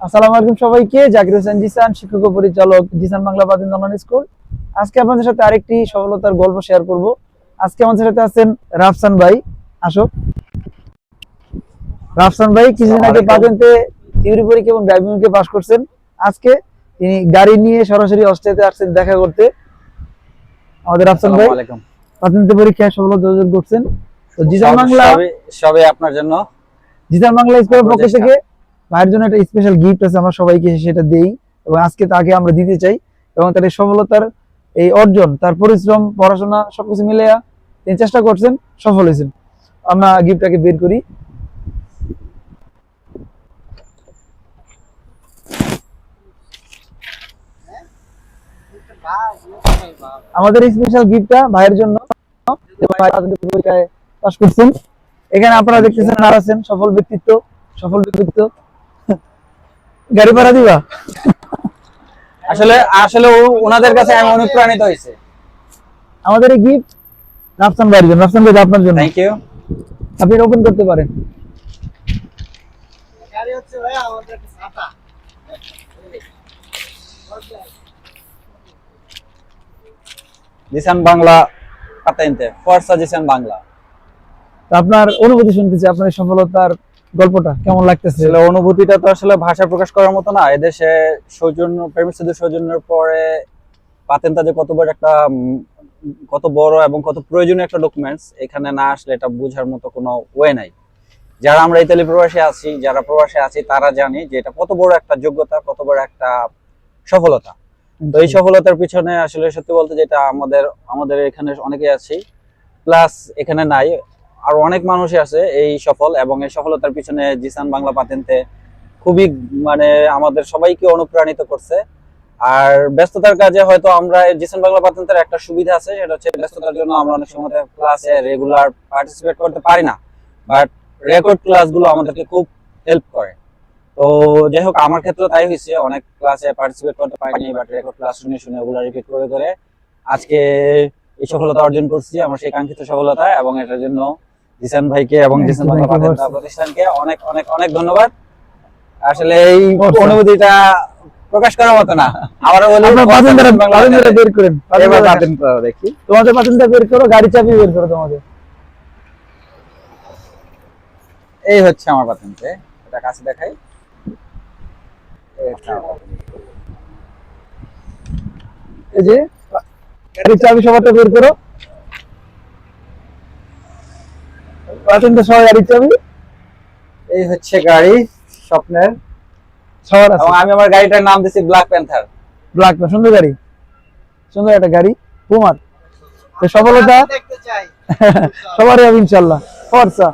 আসসালামু আলাইকুম সবাইকে। জাকির হোসেন জিসান শিক্ষক পরিচালক জিসান বাংলা বাদিন স্কুল। আজকে আপনাদের সাথে আরেকটি সফলতার গল্প শেয়ার করব। আজকে আমাদের সাথে আছেন রাফসান ভাই। আসো। রাফসান ভাই কিছুদিন আগে থিওরি পরীক্ষা এবং ড্রাইভিং কে পাশ করছেন। আজকে তিনি গাড়ি নিয়ে সরাসরি অস্ট্রেলিয়াতে আসছেন দেখা করতে। আমাদের রাফসান ভাই পরীক্ষায় সফলতা অর্জন করছেন। তো জিসান সব- বাংলা সবই আপনার জন্য। জিতান বাংলা স্কুলের পক্ষ থেকে ভাইয়ের জন্য একটা স্পেশাল গিফট আছে, আমরা সবাইকে সেটা দেই এবং আজকে তাকে আমরা দিতে চাই এবং তার এই সফলতার এই অর্জন, তার পরিশ্রম, পড়াশোনা সবকিছু মিলে তিনি চেষ্টা করছেন, সফল হয়েছেন। আমরা গিফটটাকে বের করি। আমাদের স্পেশাল গিফটটা ভাইয়ের জন্য। পাস করছেন। এখানে আপনারা দেখতেছেন আর আছেন সফল ব্যক্তিত্ব সফল ব্যক্তিত্ব। গাড়ি ভাড়া দিবা? আসলে আসলে ওনাদের কাছে আমি অনুপ্রাণিত হয়েছে। আমাদের এই গিফট রাফসান ভাইয়ের জন্য রাফসান ভাই আপনার জন্য। থ্যাংক ইউ আপনি ওপেন করতে পারেন। জিসান বাংলা পাতাইনতে ফরসা জিসান বাংলা। তো আপনার অনুভূতি শুনতেছি আপনার সফলতার গল্পটা কেমন লাগতেছে? অনুভূতিটা তো আসলে ভাষা প্রকাশ করার মতো না। এদেশে সৌজন্য সৌজন্যের পরে কত বড় একটা কত বড় এবং কত প্রয়োজনীয় একটা ডকুমেন্টস এখানে না আসলে এটা বোঝার মতো কোনো ওয়ে নাই। যারা আমরা ইতালি প্রবাসে আছি, যারা প্রবাসে আছি, তারা জানি যে এটা কত বড় একটা যোগ্যতা, কত বড় একটা সফলতা। তো এই সফলতার পিছনে আসলে সত্যি বলতে যেটা আমাদের আমাদের এখানে অনেকে আছি প্লাস এখানে নাই। আর অনেক মানুষই আছে এই সফল এবং এই সফলতার পিছনে জিসান বাংলা পাতেন্তে খুবই মানে আমাদের সবাইকে অনুপ্রাণিত করছে। আর ব্যস্ততার কাজে হয়তো আমরা জিসান বাংলা পাতেন্তের একটা সুবিধা আছে, সেটা হচ্ছে ব্যস্ততার জন্য আমরা অনেক সময় ক্লাসে রেগুলার পার্টিসিপেট করতে পারি না বাট রেকর্ড ক্লাসগুলো আমাদেরকে খুব হেল্প করে। তো যাই হোক, আমার ক্ষেত্রে তাই হয়েছে, অনেক ক্লাসে পার্টিসিপেট করতে পারিনি বাট রেকর্ড ক্লাস শুনে শুনে ওগুলো রিপিট করে করে আজকে এই সফলতা অর্জন করছি, আমার সেই কাঙ্ক্ষিত সফলতা এবং এটার জন্য জিসান ভাইকে এবং জিসান. প্রতিষ্ঠানকে অনেক অনেক অনেক ধন্যবাদ। আসলে এই অনুভূতিটা প্রকাশ করার মতো না। আবারও বলি পাতেন্টটা বের করেন। এবার পাতেন্ট দেখি। তোমাদের পাতেন্টটা বের করো গাড়ি চাবি বের করো তোমাদের। এই হচ্ছে আমার পাতেন্টে এটা কাছে দেখাই। এই যে গাড়ির চাবি সবারটা বের করো। পাতেন্টটা সহ গাড়ির চাবি এই হচ্ছে গাড়ি স্বপ্নের। সবার আছে। আমি আমার গাড়িটার নাম দিছি ব্ল্যাক প্যান্থার ব্ল্যাক না সুন্দর গাড়ি। সুন্দর একটা গাড়ি পুমার তো সফলতা? সবারই হবে ইনশাল্লাহ। ফর্সা।